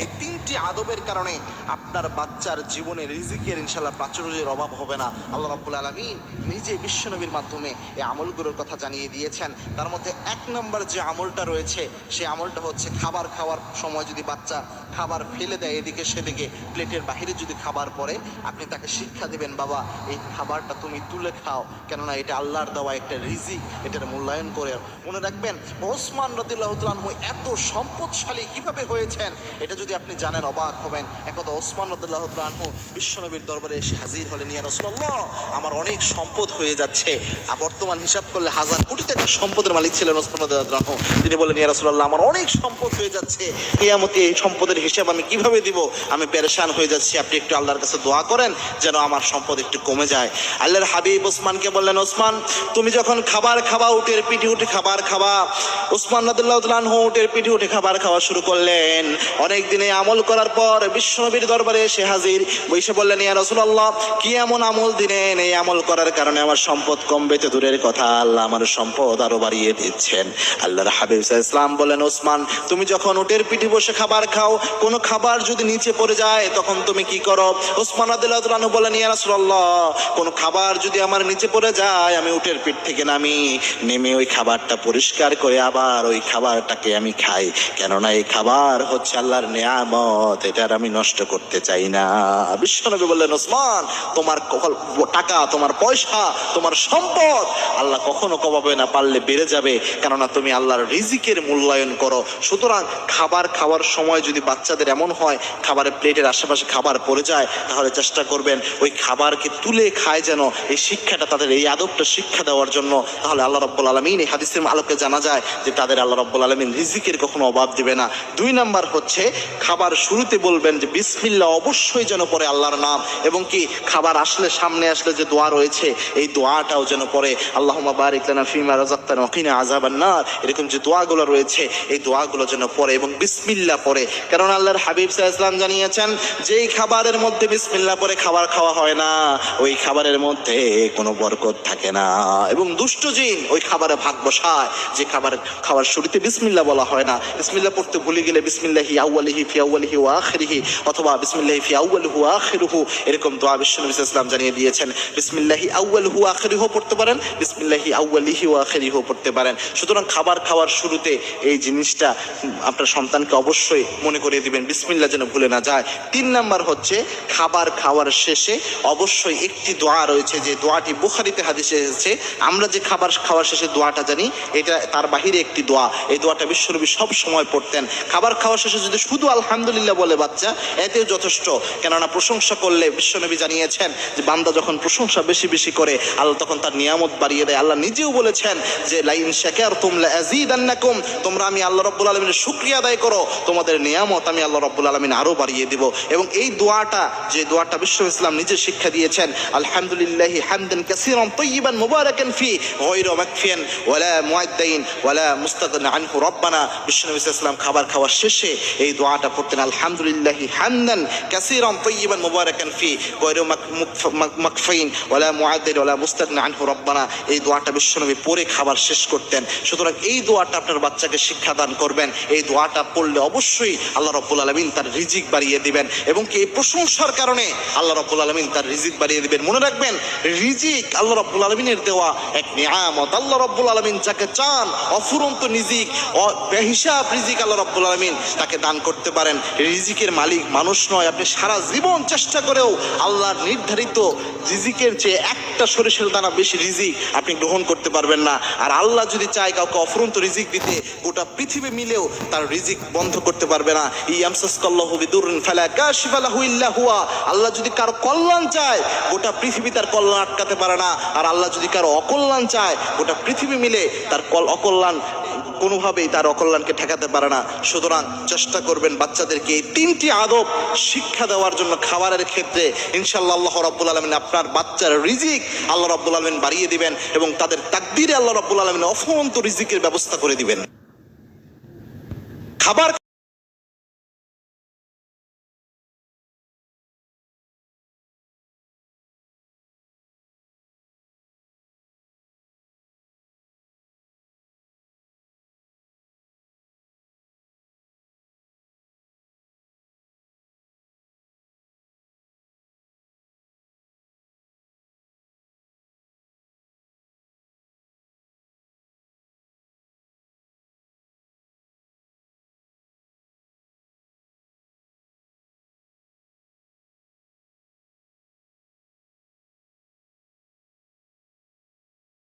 এই তিনটি আদবের কারণে আপনার বাচ্চার জীবনে রিজিকের ইনশাল্লাহ প্রাচুর্যের অভাব হবে না। আল্লাহ রাব্বুল আলমিন নিজে বিশ্বনবীর মাধ্যমে এই আমলগুলোর কথা জানিয়ে দিয়েছেন। তার মধ্যে এক নম্বর যে আমলটা রয়েছে, সেই আমলটা হচ্ছে খাবার খাওয়ার সময় যদি বাচ্চা খাবার ফেলে দেয় এদিকে সেদিকে, প্লেটের বাহিরে যদি খাবার পড়ে, আপনি তাকে শিক্ষা দিবেন, বাবা, এই খাবারটা তুমি তুলে খাও। কেননা এটা আল্লাহর দেওয়া একটা রিজিক, এটার মূল্যায়ন করে। মনে রাখবেন, ওসমান রদিল্লাহ এত সম্পদশালী কীভাবে হয়েছেন, এটা যদি আপনি জানেন, অবাক হবেন। একদা ওসমান রদুল্লাহ আনহু বিশ্বনবীর দরবারে এসে হাজির হলেন, ইয়া রসুল্লাহ আমার অনেক সম্পদ হয়ে যাচ্ছে। বর্তমান হিসাব করলে হাজার কোটি টাকার সম্পদের মালিক ছিলেন ওসমান রদুল্লাহ আনহু। তিনি বলেন ইয়া রসুল্লাহ আমার অনেক সম্পদ হয়ে যাচ্ছে। কিয়ামতে এই সম্পদের হিসাব আমি কীভাবে দিব? আমি পেরেশান হয়ে যাচ্ছি। আপনি একটু আল্লাহর কাছে দোয়া করেন, যেন আমার সম্পদ একটু কমে যায়। আল্লাহর হাবিব ওসমানকে বললেন, ওসমান, তুমি যখন খাবার খাবা, উটের পিঠে উঠে খাবার খাবা। ওসমান রাদুল্লাহ উটের পিঠে উঠে খাবার খাওয়া শুরু করলেন। অনেক দিনে আমল করার পর বিশ্বনবীর দরবারে এসে হাজির। বসে বললেন, ইয়া রসুল্লাহ কি এমন আমল দিলেন এই আমল করার কারণে আমার সম্পদ কমবে তো দূরের কথা আল্লাহ আমার সম্পদ আরও বাড়িয়ে দিচ্ছেন। আল্লাহর হাবিব ইসলাম বলেন ওসমান, তুমি যখন উটের পিঠে বসে খাবার খাও, কোনো খাবার যদি নিচে পড়ে যায়, তখন তুমি কি করো? ওসমান তাআলা বলেন ইয়া রাসূলুল্লাহ, কোনো খাবার যদি আমার নিচে পড়ে যায়, আমি উটের পিঠ থেকে নামি, নেমে ওই খাবারটা পরিষ্কার করে আবার ওই খাবারটাকে আমি খাই। কেননা এই খাবার হচ্ছে আল্লাহর নেয়ামত এটার আমি নষ্ট করতে চাই না। বিশ্বনবী বললেন, ওসমান, তোমার টাকা, তোমার পয়সা, তোমার সম্পদ, আল্লাহ কখনো কমাবে না, পারলে বেড়ে যাবে। কেননা তুমি আল্লাহর রিজিকের মূল্যায়ন করো। সুতরাং খাবার খাওয়ার সময় যদি বাচ্চাদের এমন হয়, খাবারের প্লেটের আশেপাশে খাবার পড়ে যায়, তাহলে চেষ্টা করবেন ওই খাবারকে তুলে খায় যেন এই শিক্ষাটা তাদের, এই আদবটা শিক্ষা দেওয়ার জন্য। তাহলে আল্লাহ রব্বুল আলমিন এই হাদিসের আলোকে জানা যায় যে তাদের আল্লাহ রব্বুল আলমিন রিজিকের কখনো অভাব দিবে না। দুই নাম্বার হচ্ছে খাবার শুরুতে বলবেন যে বিসমিল্লা অবশ্যই যেন পরে আল্লাহর নাম। এবং কি খাবার আসলে সামনে আসলে যে দোয়া রয়েছে, এই দোয়াটাও যেন পরে আল্লাহ বারিক লানা ফিমা রাজাক্তান ওকিনা আজাবান নার। এরকম যে দোয়াগুলো রয়েছে, এই দোয়াগুলো যেন পড়ে এবং বিসমিল্লা পড়ে। কারণ আল্লাহর হাবিব সাহা ইসলাম জানিয়েছেন, যেই খাবারের মধ্যে বিসমিল্লা পরে খাবার খাওয়া হয় না, ওই খাবারের মধ্যে কোনো বরকত থাকে না। এবং দুষ্ট জিন ওই খাবারে ভাগ বসায়। যে খাবার খাবার শুরুতে বিসমিল্লা বলা হয় না বিসমিল্লা পড়তে ভুলে গেলে বিসমিল্লাহি সুতরাং খাবার খাওয়ার শুরুতে এই জিনিসটা আপনার সন্তানকে অবশ্যই মনে করিয়ে দিবেন, বিসমিল্লাহ যেন ভুলে না যায়। তিন নাম্বার হচ্ছে খাবার খাওয়ার শেষে অবশ্যই একটি দোয়া রয়েছে, যে দোয়াটি বুখারিতে হাদিসে এসেছে, আমরা যে খাবার খাওয়ার শেষে দোয়াটা জানি, এটা তার বাহিরে একটি দোয়া। এই দোয়াটা বিশ্বনবী সব সময় পড়তেন। খাবার খাওয়ার শেষে যদি শুধু আলহামদুলিল্লাহ বলে, বাচ্চা এতেও যথেষ্ট। কেননা প্রশংসা করলে বিশ্বনবী জানিয়েছেন যে, বান্দা যখন প্রশংসা বেশি বেশি করে, আল্লাহ তখন তার নিয়ামত বাড়িয়ে দেয়। আল্লাহ নিজেও বলেছেন যে, লাইন শেখার তুমলা আজিদান্নাকুম তোমরা আমি আল্লাহ রব্বুল আলমিনের শুক্রিয়া আদায় করো, তোমাদের নিয়ামত আমি আল্লাহ রব্বুল আলমিন আরও বাড়িয়ে দিব। এবং এই দোয়াটা, যে দোয়াটা বিশ্ব ইসলাম নিজে শিক্ষা দিয়েছেন, আলহামদুলিল্লাহি হামদান কাসীরান তাইয়িবান মুবারাকান ফি, গায়রা মাকফিয়ান ওয়ালা মুআদ্দাইন ওয়ালা মুস্তাগনা আনহু, রব্বানা বিশ্বনবী ইসলাম খাবার খাওয়ার শেষে এই দোয়াটা পড়তেন, আলহামদুলিল্লাহি হামদান কাসীরান তাইয়িবান মুবারাকান ফি গায়রা মাকফিন ওয়ালা মুআদ্দাইন ওয়ালা মুস্তাগনা আনহু এই দোয়াটা বিশ্বনবী পড়ে খাবার শেষ করতেন। সুতরাং এই দোয়াটা আপনার বাচ্চাকে শিক্ষাদান করবেন। এই দোয়াটা পড়লে অবশ্যই আল্লাহ রব্বুল আলমিন তার রিজিক বাড়িয়ে দিবেন এবং কি এই প্রশংসার কারণে আল্লাহ রব্বুল আলমিন তার রিজিক বাড়িয়ে দিবেন। মনে রাখবেন, রিজিক আল্লাহ রব্বুল আলমিনের দেওয়া এক নিয়ামত। আল্লাহ রব্বুল আলমিন যাকে চান, অফুরন্ত রিজিক বেহিসাব রিজিক আল্লাহ রব্বুল আলমিন তাকে দান করতে পারেন। রিজিকের মালিক মানুষ নয়, আপনি সারা জীবন চেষ্টা করেও আল্লাহর নির্ধারিত রিজিকের চেয়ে একটা সরিষার দানা বেশি রিজিক আপনি গ্রহণ করতে পারবেন না। আর আল্লাহ যদি চায় কাউকে অফরন্ত রিজিক দিতে, গোটা পৃথিবী মিলেও তার রিজিক বন্ধ করতে পারবে না। হুয়া। আল্লাহ যদি কারও কল্যাণ চায়, গোটা পৃথিবী তার কল্যাণ আটকাতে পারে না। আর আল্লাহ যদি কারও অকল্যাণ চায়, গোটা পৃথিবী মিলে তার কল, অকল্যাণ কোনোভাবেই তার অকল্যাণকে ঠেকাতে পারে না। সুতরাং চেষ্টা করবেন বাচ্চাদেরকে এই তিনটি আদব শিক্ষা দেওয়ার জন্য খাবারের ক্ষেত্রে। ইনশাল্লাহ আল্লাহ রব্বুল আলমিন আপনার বাচ্চার রিজিক আল্লাহ রব্বুল আলমিন বাড়িয়ে দিবেন এবং তাদের তাকদিরে আল্লাহ রব্বুল আলমিন অফন্ত রিজিকের ব্যবস্থা করে দিবেন। খাবার